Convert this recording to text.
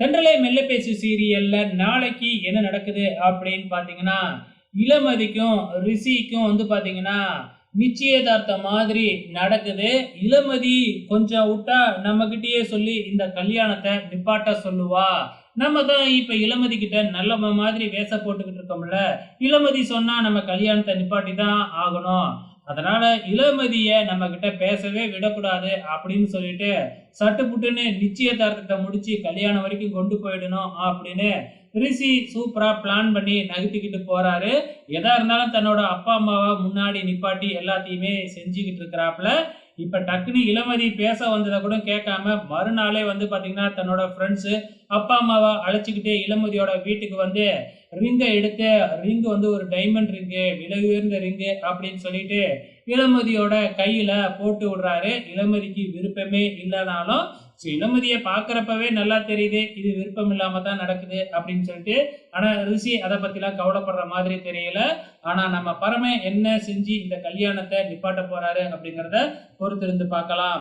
தென்றலை மெல்ல பேசு சீரியல்ல நாளைக்கு என்ன நடக்குது அப்படின்னு பாத்தீங்கன்னா இளமதிக்கும் ரிஷிக்கும் வந்து பாத்தீங்கன்னா நிச்சயதார்த்தம் மாதிரி நடக்குது. இளமதி கொஞ்சம் விட்டா நம்ம கிட்டயே சொல்லி இந்த கல்யாணத்தை நிப்பாட்ட சொல்லுவா. நம்ம தான் இப்ப இளமதி கிட்ட நல்ல மாதிரி வேஷ போட்டுக்கிட்டு இருக்கோம்ல. இளமதி சொன்னா நம்ம கல்யாணத்தை நிப்பாட்டி தான் ஆகணும். அதனால இளமதிய நம்ம கிட்ட பேசவே விடக்கூடாது அப்படின்னு சொல்லிட்டு சட்டுப்புட்டுன்னு நிச்சயதார்த்தத்தை முடிச்சு கல்யாணம் வரைக்கும் கொண்டு போயிடணும் அப்படின்னு ரிஷி சூப்பரா பிளான் பண்ணி நகர்த்திக்கிட்டு போறாரு. எதா இருந்தாலும் தன்னோட அப்பா அம்மாவை முன்னாடி நிப்பாட்டி எல்லாத்தையுமே செஞ்சுக்கிட்டு இருக்கிறாப்புல இப்போ டக்குன்னு இளமதி பேச வந்ததை கூட கேட்காம மறுநாளே வந்து பார்த்தீங்கன்னா தன்னோட ஃப்ரெண்ட்ஸு அப்பா அம்மாவை அழைச்சிக்கிட்டு இளமதியோட வீட்டுக்கு வந்து ரிங்கை எடுத்து ரிங்கு வந்து ஒரு டைமண்ட் ரிங்கு விலை உயர்ந்த ரிங்கு அப்படின்னு சொல்லிட்டு இளமதியோட கையில் போட்டு விடுறாரு. இளமதிக்கு விருப்பமே இல்லைனாலும் ஸோ இளமதியை பார்க்குறப்பவே நல்லா தெரியுது இது விருப்பம் இல்லாமல் தான் நடக்குது அப்படின்னு சொல்லிட்டு ஆனா ரிஷி அதை பற்றிலாம் கவலைப்படுற மாதிரி தெரியல. ஆனா நம்ம பரம என்ன செஞ்சு இந்த கல்யாணத்தை நிப்பாட்ட போறாரு அப்படிங்கிறத பொறுத்திருந்து பார்க்கலாம்.